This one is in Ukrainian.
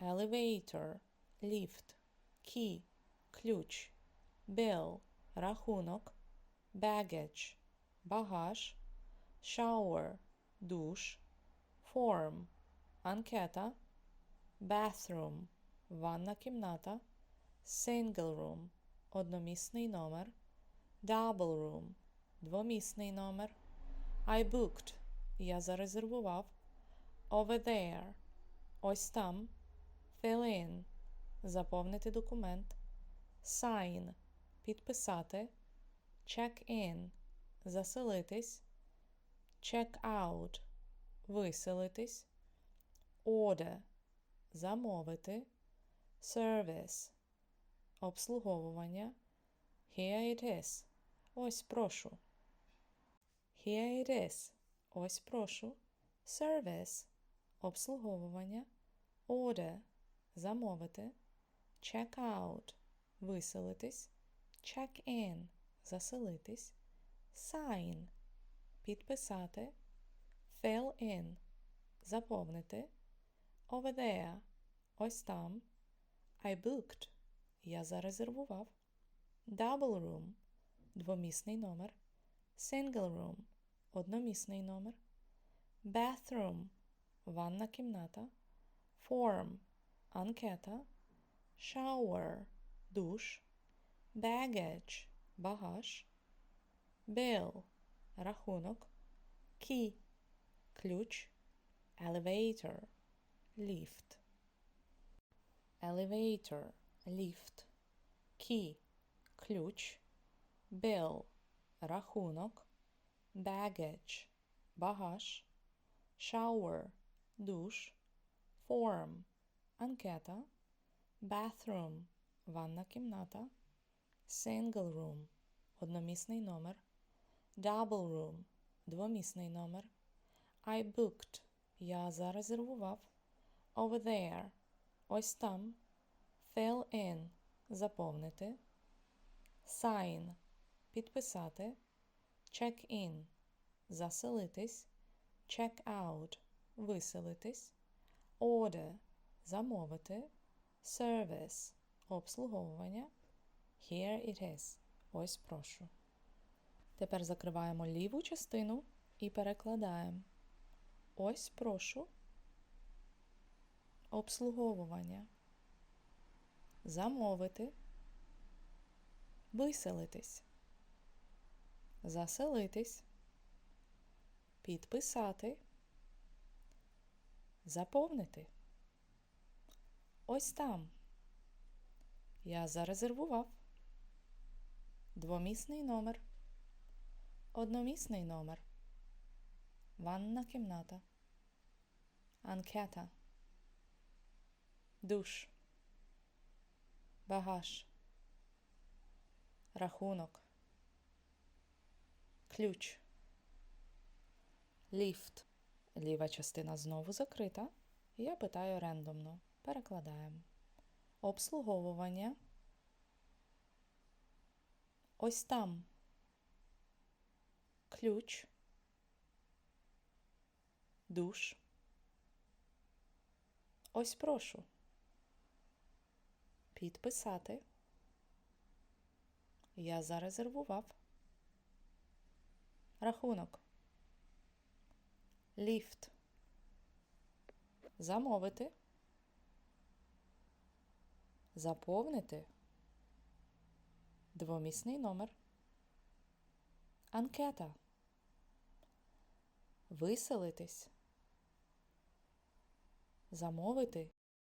elevator, ліфт, key, ключ, bill, рахунок, baggage, багаж, shower, душ, form, анкета, bathroom, ванна кімната, single room, одномісний номер, double room, двомісний номер, I booked, я зарезервував, over there, ось там, fill in, заповнити документ, sign, підписати, check in, заселитись, check out, виселитись, order, замовити, service, обслуговування, here it is, ось прошу. Here it is, ось прошу, service, обслуговування, order, замовити, check out, виселитись, check in, заселитись, sign, підписати, fill in, заповнити, over there, ось там, I booked, я зарезервував, double room, двомісний номер, single room, одномісний номер, bathroom, ванна кімната, form, анкета, shower, душ, baggage, багаж, bill, рахунок, key, ключ, elevator, ліфт. Elevator, ліфт, key, ключ, bill, рахунок, baggage, багаж, shower, душ, form, анкета, bathroom, ванна кімната, single room, одномісний номер, double room, двомісний номер, I booked, я зарезервував, over there, ось там, fill in, заповнити, sign, підписати, check in, заселитись, check out, виселитись, order, замовити, service, обслуговування, here it is, ось прошу. Тепер закриваємо ліву частину і перекладаємо. Ось прошу. Обслуговування. Замовити. Виселитись. Заселитись. Підписати. Заповнити. Ось там. Я зарезервував. Двомісний номер. Одномісний номер. Ванна кімната. Анкета. Душ. Багаж. Рахунок. Ключ. Ліфт. Ліва частина знову закрита. Я питаю рендомно. Перекладаємо. Обслуговування. Ось там. Ключ. Душ. Ось прошу. Підписати. Я зарезервував. Рахунок. Ліфт. Замовити. Заповнити. Двомісний номер. Анкета. Виселитись. Замовити